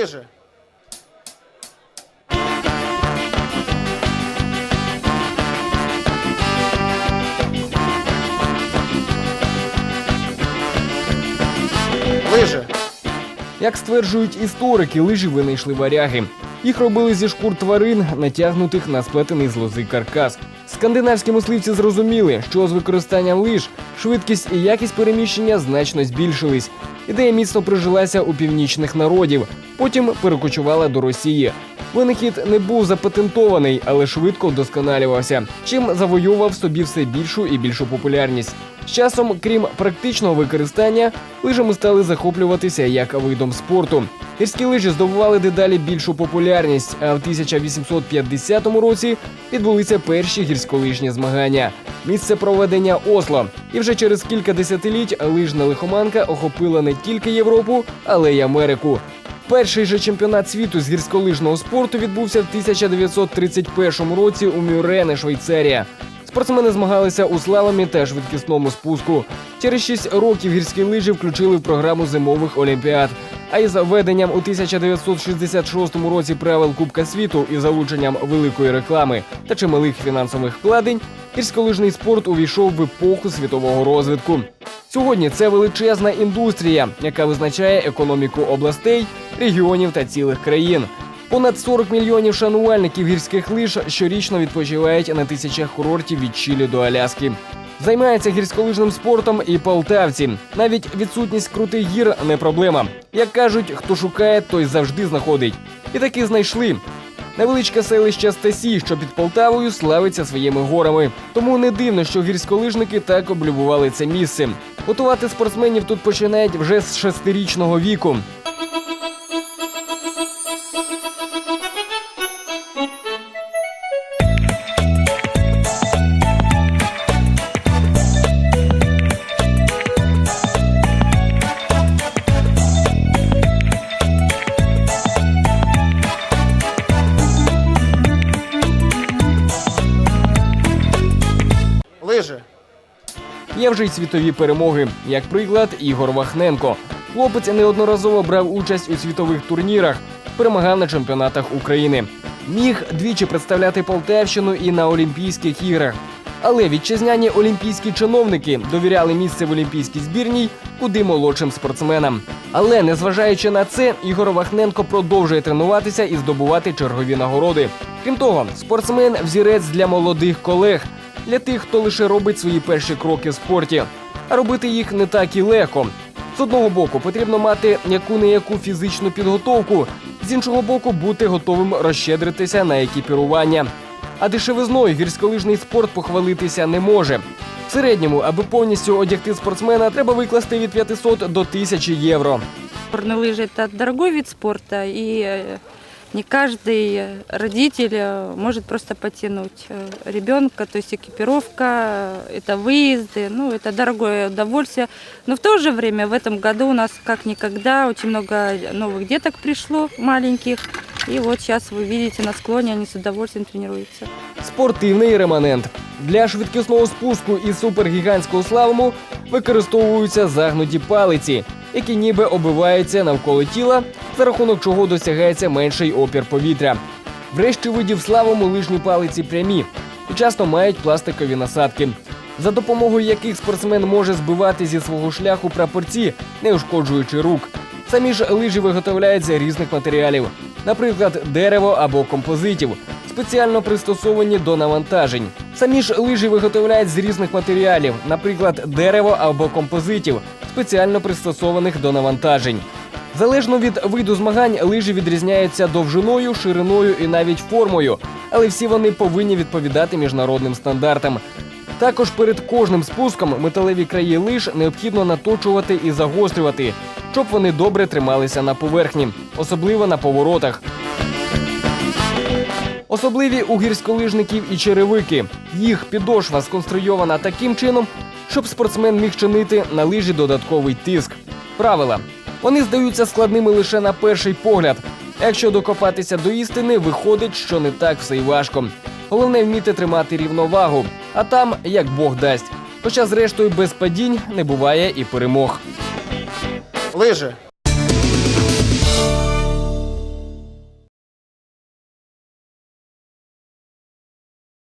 Лижи. Лижи. Як стверджують історики, лижі винайшли варяги. Їх робили зі шкур тварин, натягнутих на сплетений з лози каркас. Скандинавські мисливці зрозуміли, що з використанням лиж швидкість і якість переміщення значно збільшились. Ідея міцно прижилася у північних народів, потім перекочувала до Росії. Винахід не був запатентований, але швидко вдосконалювався, чим завоював собі все більшу і більшу популярність. Часом, крім практичного використання, лижами стали захоплюватися як видом спорту. Гірські лижі здобували дедалі більшу популярність, а в 1850 році відбулися перші гірськолижні змагання. Місце проведення Осло. І вже через кілька десятиліть лижна лихоманка охопила не тільки Європу, але й Америку. Перший же чемпіонат світу з гірськолижного спорту відбувся в 1931 році у Мюрене, Швейцарія. Спортсмени змагалися у слаломі та швидкісному спуску. Через 6 років гірські лижі включили в програму зимових олімпіад. А із введенням у 1966 році правил Кубка світу і залученням великої реклами та чималих фінансових вкладень, гірськолижний спорт увійшов в епоху світового розвитку. Сьогодні це величезна індустрія, яка визначає економіку областей, регіонів та цілих країн. Понад 40 мільйонів шанувальників гірських лиж щорічно відпочивають на тисячах курортів від Чилі до Аляски. Займаються гірськолижним спортом і полтавці. Навіть відсутність крутих гір не проблема. Як кажуть, хто шукає, той завжди знаходить. І таки знайшли. Невеличке селище Стасі, що під Полтавою, славиться своїми горами. Тому не дивно, що гірськолижники так облюбували це місце. Готувати спортсменів тут починають вже з шестирічного віку. Є вже й світові перемоги. Як приклад, Ігор Вахненко. Хлопець неодноразово брав участь у світових турнірах, перемагав на чемпіонатах України. Міг двічі представляти Полтавщину і на Олімпійських іграх. Але вітчизняні олімпійські чиновники довіряли місце в олімпійській збірній куди молодшим спортсменам. Але незважаючи на це, Ігор Вахненко продовжує тренуватися і здобувати чергові нагороди. Крім того, спортсмен взірець для молодих колег, для тих, хто лише робить свої перші кроки в спорті. А робити їх не так і легко. З одного боку, потрібно мати яку не яку фізичну підготовку, з іншого боку, бути готовим розщедритися на екіпірування. А дешевизною гірськолижний спорт похвалитися не може. В середньому, аби повністю одягти спортсмена, треба викласти від 500 до 1000 євро. Горные лыжи – это дорогой вид спорта, и э, не каждый э, родитель э, может просто потянуть э, ребенка, то есть экипировка, э, это выезды, ну, это дорогое удовольствие. Но в то же время в этом году у нас как никогда очень много новых деток пришло, маленьких, и вот сейчас вы видите на склоне, они с удовольствием тренируются. Спортивний реманент. Для швидкісного спуску і супергігантського слалому використовуються загнуті палиці, які ніби оббиваються навколо тіла, за рахунок чого досягається менший опір повітря. Врешті видів слалому лижні палиці прямі і часто мають пластикові насадки, за допомогою яких спортсмен може збивати зі свого шляху прапорці, не ушкоджуючи рук. Самі ж лижі виготовляють з різних матеріалів, наприклад, дерево або композитів, спеціально пристосовані до навантажень. Самі ж лижі виготовляють з різних матеріалів, наприклад, дерево або композитів, спеціально пристосованих до навантажень. Залежно від виду змагань, лижі відрізняються довжиною, шириною і навіть формою, але всі вони повинні відповідати міжнародним стандартам. Також перед кожним спуском металеві краї лиж необхідно наточувати і загострювати, щоб вони добре трималися на поверхні, особливо на поворотах. Особливі у гірськолижників і черевики. Їх підошва сконструйована таким чином, щоб спортсмен міг чинити на лижі додатковий тиск. Правила. Вони здаються складними лише на перший погляд. Якщо докопатися до істини, виходить, що не так все й важко. Головне вміти тримати рівновагу, а там як Бог дасть. Хоча, зрештою, без падінь не буває і перемог. Лижи.